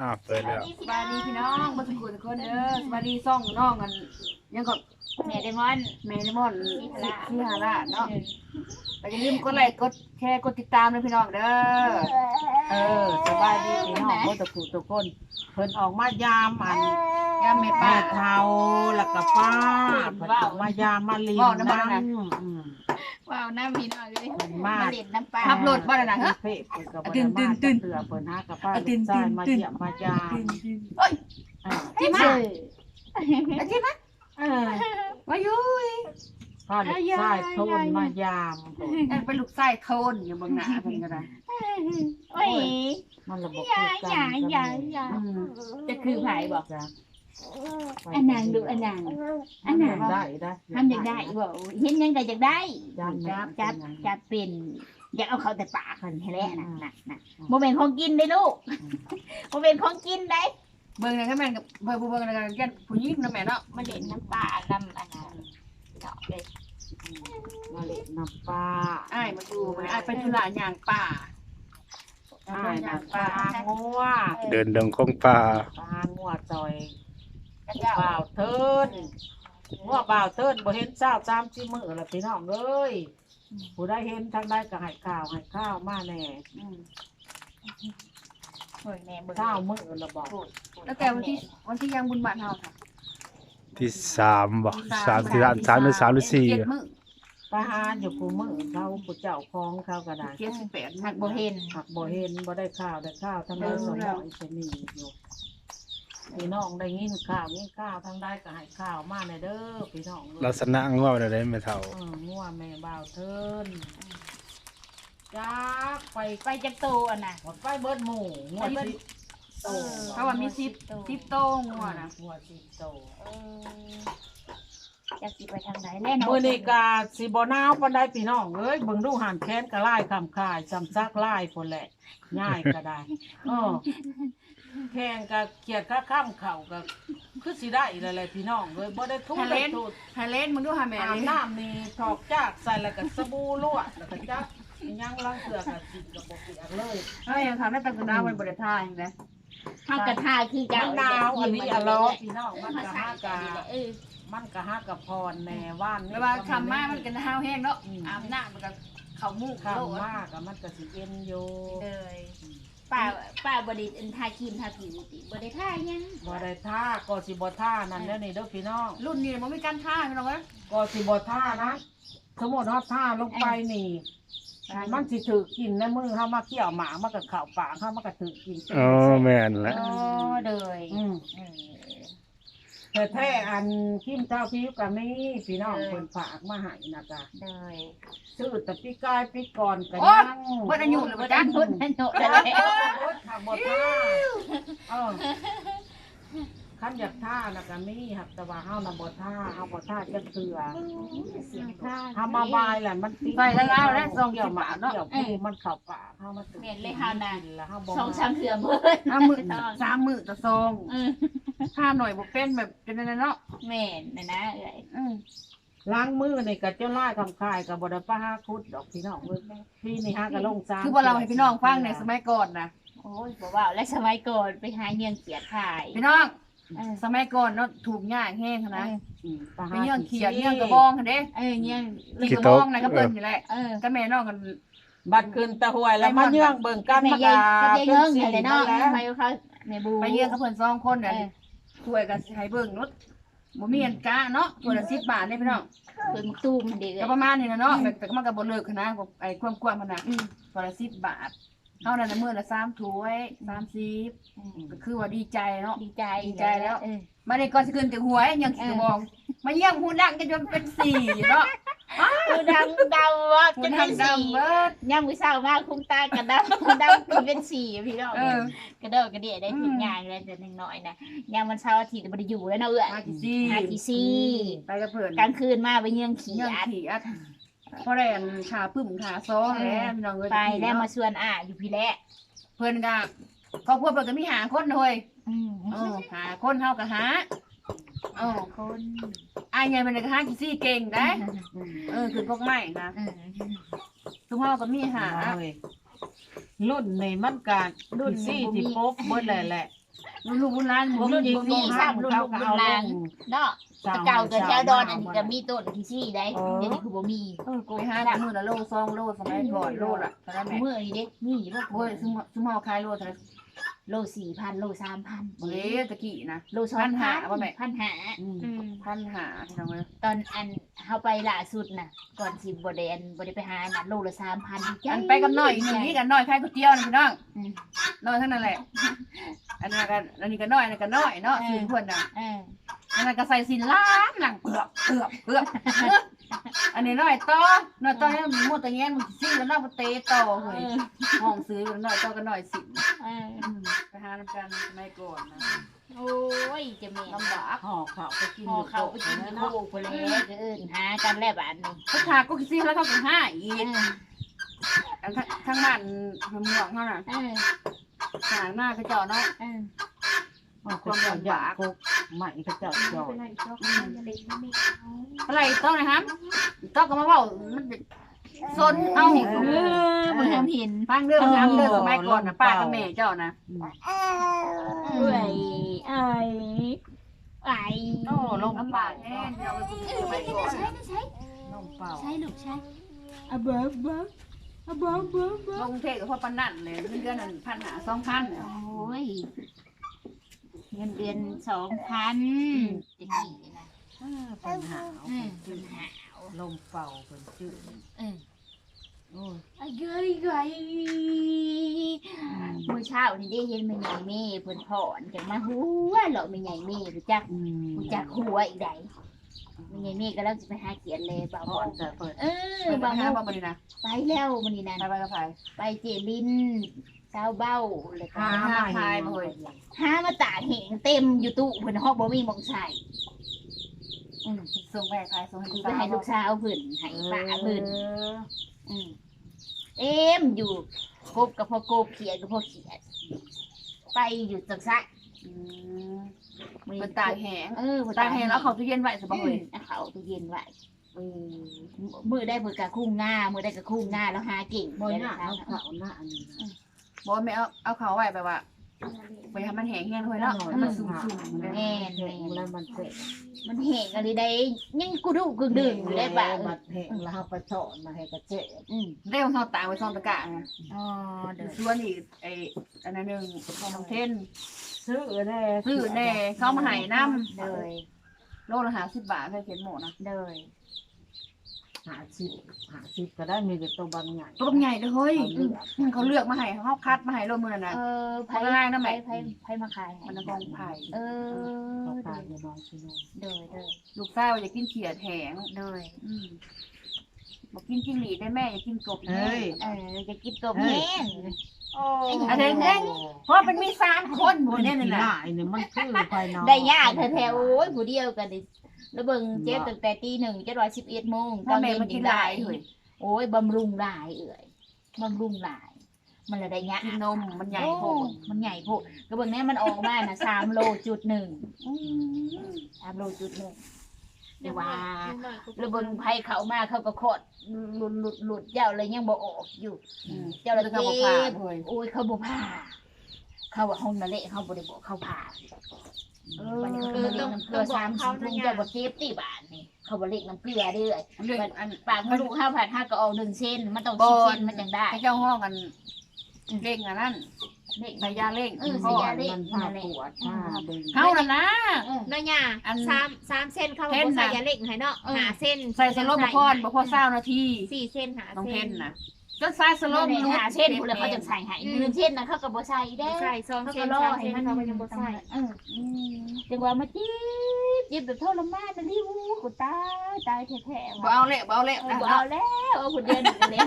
อ่าเปิดแล้วสบายดีพี่น้องบ่ทุกคนทุกคนเด้อสบายดีซ่องน้องกันยังก็แม่ไดมอนแม่นิมนต์ที่หาราชเนาะแต่อย่าลืมกดไลค์กดแชร์กดติดตามด้วยพี่น้องเด้อเออสบายดีพี่น้องบ่ตะกูทุกคนเพิ่นออกมายามอันยามแม่ป้าป้าเฒ่าแล้วก็ป้าเพิ่นออกมายามมาลินเว้าน้ำมันนั่น่ะงอืม ว้าวน้ำพี่น้องเลยเพิ่นมามาเล่นน้ำปลาขับรถบ่ได้น่ะฮะเพ่เพิ่นก็บ่ตื่ได้นมาตื่นเตือเพิ่นหากับป้าอะตื่ลูนกชายมาตื่นเยี่ยมมายามเอ้ยอ่าที่มาอาทิตย์มาเออมาอยู่พาลูกชายโทนมายามเพิ่นนั่นเป็นลูกไส้โทนอยู่เบิ่งหน้าเพิ่นก็ได้โอ้ยมันระบบอย่าคืออกัย่านอย่าอย่าอืมจะคือไผ่บอกจ้ะ อันนางดูอันนางอันนางได้ได้ทำอยากได้บอกเห็นยังไงอยากได้จำจัจับบจัจับบจับจับเป็นอยากเอาเขาแต่ปากคนให้แล้วนะนะนะโมเป็นของกินได้ลูกโมเป็นของกินได้เบิ่งนั่นก็แม่นกับเบิ่งผู้เบิ่งนั่นก็แก่นผู้หญิงนะแม่เนาะมาเล่นน้ำปลาน้ำอันนั้นเนาะเลยมาเล่นน้ำปลาอ้ายมาดูมันอ้ายไปธุระย่างป่าใช่น้ำปลางัวเดินดงคงป่าปลางัวจอยกระเจ้า บ่าวเทินงัวบ่าวเทินบ่เห็นเจ้าจามจิมือละพี่น้องเอ้ยผู้ได้เห็นทางใดก็ให้ข้าวให้ข้าวมาแน่อืมโอ้ยแม่เบิ่งข้าวมือละบอกแล้วแต่วันที่วันที่ยังบุญบาทเฮาค่ะที่สามบ่สามที่ร้านสามหรือสามหรือสี่เจ็ดมื้อไปหาอยู่ผู้มือเขาผู้เจ้าของเขาก็ได้เจ็ดสิบแปดหักบ่เห็นหักบ่เห็นบ่ได้ข้าวได้ข้าวทางใดสมองจะมีอยู่ พี่น้องได้ยินข้าวยินข้าวทางใดก็ให้ข้าวมาแน่เด้อพี่น้องเอ้ยลักษณะงัวมันได้ไม่เท่าเอองัวแม่บ่าวเทินจักไปไปจักโตอันน่ะหมดไปเบิดหมู่งัวสิโตเขาว่ามีสิบสิบโตงหัวนะงัวสิโตเออจะสิไปทางไหนแน่นอนมื้อนี้ก็สิบ่หนาวปานใดพี่น้องเอ้ยเบิ่งดูหันแค้นก็ลายคำคายจำซักลายพุ่นแหละง่ายก็ได้เออ แข่งก็เกียดค่าข้ามเข่าก็คือสิได้แล้วแหละพี่น้องเอ้ยบ่ได้ทุบได้ทุบไฮเลนมึงดูหาแม่อาบเลยน้ำนี่ถอกจากใส่แล้วก็สบู่ลวดแล้วก็จับยังล้างเกลือกับสิกับบ่เปียกเลยเฮ้ยยังทำได้ตั้งแต่น้าวันบริทายนะห้ากระทาคือมัเจ้านหนาวอันนี้อะลอพี่น้องมันมาก็ใส่หากักะนเออมันก็หากะพรแน่ว่านไม่ว่าคำมามันกันห้าวแห้งเนาะอาบน้ำมันก็เขามูกข้าโลวดมากอะมันก็สิเย็นอยู่เลย ป้าป้าบไดิอันทาครีมทาผิวติบได้ทายังบ่ได้ท่าก็สิบ่ท่านั่นเด้อนี่เด้อพี่น้องรุ่นนี้มันไม่การท่าพี่น้องเอ้ยก็สิบ่ท่านะสมมุติว่าท่าลงไปนี่ มันสิถือกินในมือเฮามาเกี่ยวหมามันก็เข้าปากเฮามันก็ถือกิน อ๋อแม่นละอ๋อเลยอืมเออ แต่แท้อันคิมเจ้าพิวก็มีพี่น้องเพิ่นฝากมาให้นะจ๊ะเลยซื้อแต่ปีกายปีก่อนก็โอ๊ยยังเบิดอายุเลยบ่บ่ได้จ้าพุทธนโนเลยโอ๊ยขับบ่ท่าเออคันอยากท่าแล้วก็มีหักแต่ว่าเฮาน่ะบ่ท่าเฮาบ่ท่าจักเทื่อเสียงท่าทำมาบายแหละมันติดใส่แล้วเอาแล้วซองเกี่เกี่ยยววหหมามาเนาะเนาะเกี่ยวปูมันเข้าปากเฮามาตึกเมียนเลยฮาวนาแล้วเฮาบ่สองสามเถื่อเบิดห้ามือสามมือต่อซอง เออท่าหน่อยบ่เป็นแบบจะนั่นเนาะแม่นนะนะเอ้ยอืมล้างมือนี่ก็เจ้าลายคำคายก็บ่ได้ป้าหาคุดดอกพี่น้องเอ้ยพี่นี่ฮะก็ลงซามคือว่าเราให้พี่น้องฟังในสมัยก่อนนะโอ้ยบอกว่าและสมัยก่อนไปหาเงียงเขียดขายพี่น้องเออสมัยก่อนเนาะถูกยากแห้งนะอืมไปไปหาเยื่องขี้เขียดเยื่องกระบองค่ะเด้เออเงียงเรื่องกระบองนะก็เพิ่นอยู่แหละเออก็แม่น้องกัน บัดขึ้นตะหวยแล้วมาเยื่องเบิ่งกันแม่มาใหญ่กาก็ใหญ่เป็นเงิงสิ่งแต่เนาะแล้วไปเขาแม่บูไปเยื่องกับเพิ่นสองคนเอน่ะอ ถ้วยก็สิให้เบิ่งเนาะบ่มีอันกะเนาะถ้วยละ10บาทเด้พี่น้องเพิ่นตุ้มเด็กก็ประมาณนี้นะเนาะแต่แต่ก็มันก็บ่เลิกนะไอ้ความกว้างมันน่ะถ้วยละ10บาทเท่านั้นน่ะมื้อละ3ถ้วย30ก็คือว่าดีใจเนาะดีใจดีใจแล้วเออมาได้ก่อนสิขึ้นถึงหวยยังสิบองมาเยี่ยมหูดังกันจนเป็นสี่เนาะกู ดังดำว่าหูจะดัเป็งนสีดำเบิดย่างมือเศร้ามากคุ้มตากระดำดำเป็นสีพี่น้องเออ กระโดดกระเดี่ยได้ถึงงานเลยแต่หนึ่งหน่อยนะยามวันเช้าร์อาทิตย์บ่ได้อยู่แล้วเนาะเอื้อมากี่ซี่มากี่ซี่ไปกับเพื่อนกลางคืนมาไปเยื่องขี่เยี่ยมอัดขี่อัดเพราะได้อันขาปึ้มขาซ้อแล้วพี่น้องเอ้ยไปแล้วมาชวนอะอยู่พี่แหละเพื่อนก็ครอบครัวเพิ่นก็มีหาคนเฮ้ยอืมเออหาคนเฮาก็หาเออคน อายไงมันก็หากี่ซี่เก่งได้อืมเออคือพวกไม้นะอืมทุกเฮาก็มีหาเอาเว้ยรุ่นนี่มันก็รุ่นซี่ที่ปบเบิดแหละแหละลูกบุญร้านหมูผมรุ่นยิงบุญลนี่งซ้ห้ามเขาก็เอาลงเนาะแต่เก่าแต่แถวดอนอันนี้ก็มีต้นที่ซี่ได้อ๋อเดี๋ยวนี้คือบ่มีำไปหามือละโลซองโลสมัยก่อนโลละตอนนั้นแม่เมื่อนี้เด็กมีบ่โอ้ยซุ่มซุ่มเฮาขายโลเท่าไหร่ โลสี่พันโลสามพันเบ้ตะกี้นะโลสองพัน1,500ว่าแม่พันหาอืมอืมพันหาพี่น้องเอ้ยตอนอันเฮาไปล่าสุดน่ะ ก่อนสิบ่ได้อันบ่ได้ไปหาน่ะโลละ3,000อันไปกับน้อยอีกหนึ่งนี่กันน้อยขายก๋วยเตี๋ยวนะพี่น้องอืมน้อยเท่านั้นแหละ อันนั้นกันอันนี้ก็น้อยอันนั้นก็น้อยเนาะสี่คนน่ะเอออันนั้นก็ใส่สินล้านหลังเปลือกเปลือกเปลือก อันนี้น้อยต่อน้อยต่อให้มันหมดตะแงนมันซี่แล้วน้อยมันเตะต่อเฮ้ยห้องซื้อน้อยต่อก็น้อยสิเออไปหาน้ำกันไม่ก่อนนะโอ้ยจะแม่ลำบากห่อข้าวไปกินห่อเขาไปกินโคกไปเลยเอิ้นหากันแล้วบาดนี้เขาขาก็ซี่แล้วเขาก็ห้าอีเอกออันข้างบ้านเมืองเขาน่ะเออหางหน้าเขาเจาะเนาะ เออ ห่อความลำบากกใหม่ก็จะจอดอะไรต้องนะครับต้องก็มาเว่ามันเป็นซนเอาเออบ่ทำเห็นฟังเรื่องน้ำเรื่องสมัยก่อนนะป้ากับแม่เจ้านะเอ้ยไอ้ไอ้โอ้ลงลำบากแน่เดี๋ยวสมัยก่อนน้องเปล่าใช่ลูกใช่อะเบิ้มเบิ้มอะเบิ้มเบิ้มเบิ้ลมงกรุงเทพกับพ่อปานนั่นเลยเงินเดือนนั้นพันหาสองพันโอ้ย เงินเดือนสองพันจะกี่นะปัญหาอืมปัญหาลมเป่าเป็นชื่อเออโอ้ยไอ้เกยเกยเมื่อเช้านี่ได้เห็นแม่ใหญ่เม่เพิ่นถอนกันมาหัวเหรอแม่ใหญ่เม่รู้จักอืมรู้จักหัวอีกใดแม่ใหญ่เม่ก็แล้วจะไปหาเขียนเลยบ่าวพ่อจะเปิดเออไปบ่าวหาบ้าบรินะไปแล้วมื้อนี้นั่นไปไปกับใครไปเจลิน เจ้าเบ้าเลยก็หาหามาพายมามาเลยหามาตากแหงเต็มอยู่ตู้เพิ่นฮอกบ่มีหมองใส่อืมส่งไปพายส่งให้คืลูอกไปให้ลูกสาวสาวเพิ่นให้ป้าเพิ่นเอออืมเต็มอยู่กบกับพ่อกบเขียดกับพ่อเขียดไปอยู่จังซะเป็นตากแห้งเออตากแห้งแล้วเขาตู้เย็นไว้สบายอืมเอาเขาตู้เย็นไว้เออมือได้มือกะคุ้งหน้ามือได้กะคุ้งหน้าแล้วหาเก่งบ่เดี๋ยวน่าเช้าเอาเขาหน้าอันนี้นะ บอกว่าไม่เอาเอาเขาไว้แบบว่าไปทำมันแห้งแห้งเลยเนาะให้มันสุ่มๆเลยแม่นแห้แม่งนแล้วมันเสร็จมันแห้งอะไรได้ยังกูดูกึ่งดึงอยู่ได้ป่ะมันแห้งแล้วเอาไปสอนมาให้กระเจ๊อืมได้ของเขาตากไว้ซ่อนตะกร้าไงอ๋อเด้อส่วนอีกไอ้อันนั้นหนึ่งของน้องเทนซื้อแน่ซื้อแน่เขามาใหายน้เด้อำโลละห้าสิบบาทให้เขียนหมูนะเด้อ หาชิบหาชิบก็ได้มีแต่ตัวบางใหญ่ตัวใหญ่เลยเฮ้ยเอาเลือกเขาเลือกมาให้เขาคัดมาให้รวมมือนะเออไผเอาง่ายๆนะแม่ไผไผมาขายให้มันกองไผ่เออเขาเด้ตาอยอย่าน้องชิโนเด้อเด้อลูกสาวอยากกินเขียดแหงเด้ออืมบอกกินจิ้งหรีดได้แม่อยากกินกบเฮ้ยเออจะกินตัวแห้งโอ้อันนี้แห้งเพราะมันมีสามคนหมดเนี่ยนี่น่ะนะนะไอ้เนี่ยมันคือภายนอกได้ยากแท้ๆโอ้ยผู้เดียวกันดิ แล้วเบิ่งเจ็บตั้งแต่ตีหนึ่งจะร้อยสิบเอ็ดโมงพ่อแม่มันกินหลายเลยโอ้ยบำรุงหลายเอ่ยบำรุงหลาย มันเลยได้ยากกินนมมันใหญ่โพโอ้ดมันใหญ่โพดก็เบิ่งแน่มันออกมาน่ะสามโลจุดหนึ่งสามโลจุดหนึ่งเดี๋ยวว่า แล้วเบิ่งไผเขามาเขาก็โคตรหลุดหลุดหลุดเจ้าเลยยังบ่ออกอยู่ อืมเจ้าละแล้วเก็ก็บอกผ่าบเลยโอ้ยเขาบ่ผ่าเขาว่าห้องนั่นแหละเขาบ่ได้บอกเขาผ่า เอวันนี้อเขาก็มาเล่นน้ำเกลือสามสิบถุงเจ้าบ่เก็บตีบาทนี่เขาบ่เล่นน้ำเกลือเด้อเรื่องอันปากมะลูกห้าผัดห้าก็ออกหนึ่งเส้นมันต้องบสิอบลเส้นมันจังได้ให้เจ้าห้องกันเร่งอันนั้นเด็กใส่ยาเร่งเออเพใส่ราะยาว่ามันพาปวดพาดึงเขาน่ะนะเออน้อยหน่าอันสามสามเส้นเข้าเส้นบ่ใส่น่ะยาเล็กให้เนาะเออหาเส้นใส่สโลมมาพอนบ่พอเศร้านาทีสี่เส้นหาน้องเทเส้นนนะ จนใส่สโลลมมรู้หาเส้นพุ่นแล้วเขาจะใส่ให้หนึ่งเส้นนะเขาก็บ่ใส่ได้ใส่สองเขาเส้ก็นรอสามให้เส้นมันเขาก็ยังบ่ใส่เออจังว่ามาจิ๊บจิ๊บแบบทรมานนะลิวกูตายตายแท้ๆบ่เอาแล้วบ่เอาแล้วเออบ่เอาแล้วเอาผู้เดียวนี่ก็แล้ว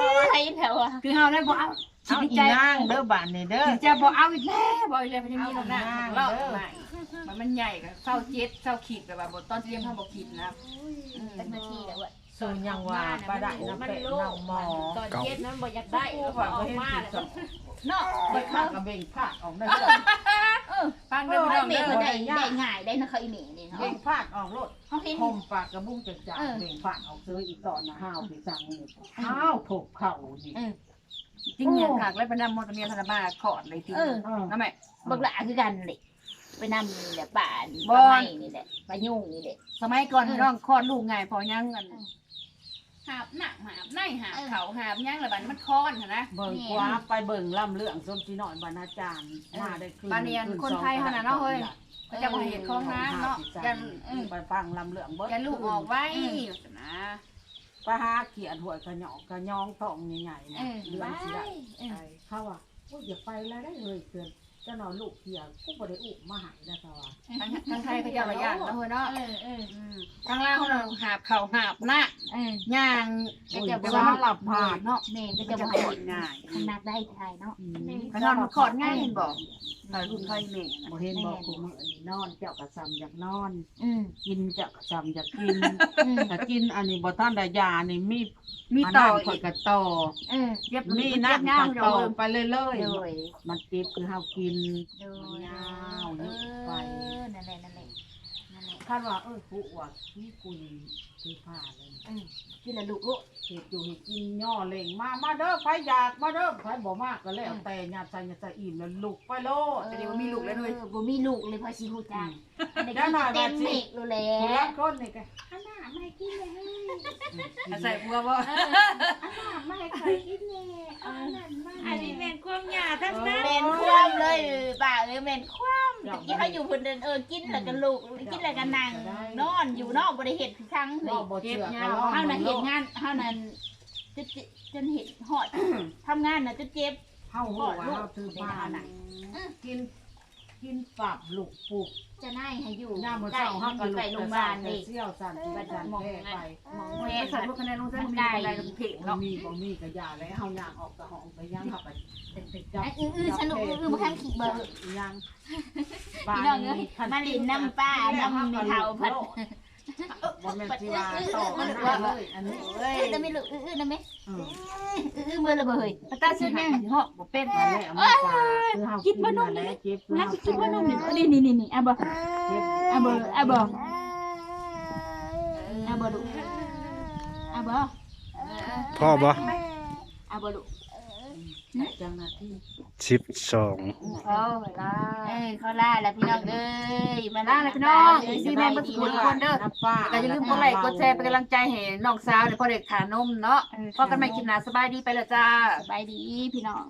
บ่อะไรแถวอะคือเฮาได้บ่เอาเอาสิอีใจนางเด้อบ้านนี่เด้อสิจะบ่เอาอีกแล้วบ่อีกแล้วมันจะมีเอาหน้าหน้าเล่าเด้อใหม่มันมันใหญ่ก็เศร้าเจ็ดเศร้าขีดแบบว่าบ่ตอนที่เลี้ยงเฮาบ่ขีดนะอืม ตั้งนาทีแล้วอะ ส่วนยังว่าปลาได้น้ำเป็ดน้ำหมอตอนเย็นนั้นบ่อยากได้แล้วก็ออกมาแล้วเนาะไปข้ากระเบงพาดออกได้เออฟังเอเด้ออพี่น้องเมเด้ย์อได้ได้ง่ายได้นะเขาอีเมย์นี่เนาะเบงพาดออกรถเขาเห็นคมปากกระบุ้งจัดจ่าเบงพาดออกซื้ออีกตอนนะห้าวไปสั่งนี่ห้าวถูกเข่าดิเออจริงเนี่ยขากแล้วไปนำมอเตอร์เมียธนบ้าขอดเลยทีเออเออนั่นแหละบักหละคือกันเลยไปนำนี่แหละป่านบ่ป่าไม้นี่แหละป่ายุ่งนี่แหละสมัยก่อนน้องคลอดลูกไงพอยังกัน หาบหนักหาบในหาบเขาหาบยังแล้วบัดนี้มันคลอนหั่นนะ เบิ่งขวาไปเบิ่งล่ำเรื่องส้มสีน้อยบรรณาจารย์มาได้คืนบาเนียนคืคนไทยขนาดเนาะเฮ้ย ก็จะบ่เห็นของน้ำเนาะยันไปฟังลำเรื่องเบิดยันลูกออกไว้นะไปหาเขียดหวยกระหยอกกระยองทองใหญ่ๆเอนะอเรื่องไปสิได้เออไปเขาว่าโอ้ยอย่าไปแล้วได้เลยเกินเจ้าหนอนลูกเขียกูบ่ได้อุบมาใหายนะเขาว่าทางทางไทยเขาจะระยานเนาะเฮ้ยเนาะเออเออทางลาวเขาเราหาบเขาหาบหน้าเออ ย่างก็จะแต่บ่ว่าว่าหลับผ่านเนาะแม่ก็ก็จะจะบ่บ่ให้เห็นง่ายขนาดได้ทายเนาะอืมขนอนมันขอดง่ายเห็นบอกถอยรุ่นไทยแม่นะบ่เห็นบอกกูมื้อนี้นอนเจ้ากระซำอยากนอน อืม กินเจ้ากระซำอยากกินอืมแต่กินอันนี้บ่ทันได้ยานี่มีมีต่อข่อีอยกก็ต่อเออเย็บมีมีน้ำน้ำกัเงาต่อเดี๋ยวไปเรื่อยโดยๆมันติบคือเฮากิน โดยยาวเยเออะไปอนั่นแหละนั่นแหละนั่นแหละ คาดว่าเออผู้ว่าที่กุยคือผ้าเลยอืมกินละลูกลูกเห็ดอยู่เห็ดกินย่อเล่งมามาเด้อไผอยากมาเด้อไผบ่มากก็แล้วแต่ญาติใจญาติใจอิ่มแล้วลุกไปโลด แต่เดี๋ยวมีลูกแล้วด้วยเออบ่มีลูกเลยพอสิฮู้จักอันนี้ได้หน่อยเต็มแบบสิเมฆรู้แล้ผู้วรักคนนี่ก็ อันน่ะไม่กินเลย อาศัยบัวบ่อันน่ะไม่เคยกินเลยอันนั้นไม่อันนี้แม่นความหยาทั้งนั้นเป็นความเลยป่าเออเป็นความตะกี้เขาอยู่คนเดินเออกินแล้วก็ลูกกินแล้วก็นั่งนอนอยู่นอกบ่ได้เฮ็ดคือครั้งเลบ่ยบ่เชื่อก็ลองเฮามัน่ะนโลเฮ็ดดงานเฮานั่นจนจนเห็นฮอดทำงานน่ะจนเจ็บเฮาฮู้ว่าเฮาถือผ้าน่ะกิน กินปรับลูกปลูกจะน่ายให้อยู่ย่ามมื้อใกล้เช้าเฮาก็อยู่ลุใกล้กโรงพยาบาลนี่ เสี่ยวสั่นที่บ้านแพ้ไปหมองเว้แม่ยนใส่พวกคะแนนลงเส้นมีอะไรลงเพลงบ่เนาะมีบ่มีก็ยาแล้วเฮาย่างออกกะห้องไปย่างเข้าไปเป็นๆจับอืออือสนุกอืออือบ่ทันขี้เบิ่งยังพี่น้องเอ้ยมาลินน้ำป้าน้ำมีเท่าพัด บ่แม่นสิว่าต่อกันได้เลยอันนี้เอ้ยแต่ไม่ลูกอืออือนะแม่เอออืออือมือละเบยตาชื่อแม่เหาะบ่เป็นมาแล้วมาฝากคือเฮากินบ่นมแล้วเจ็บคือนักเฮากินว่านุ่มนี่นี่นี่นี่อะบ่เจ็บอะบ่อะบ่อะบ่ลูกอะบ่พ่อบ่อะบ่ลูก จังหน้าที่สิบสองเออเวลาเอ้ยเขาล่าแล้วพี่น้องเอ้ยมาล่าเลยพี่น้องซีแม่บ่ทุกคนเด้อน้ำป้าก็อย่าลืมกดไลค์กดแชร์เป็นกำลังใจให้น้องสาวเดี๋ยวพ่อเด็กขานมเนาะพอกันใหม่คลิปหน้าสบายดีไปและจ้าสบายดีพี่น้อง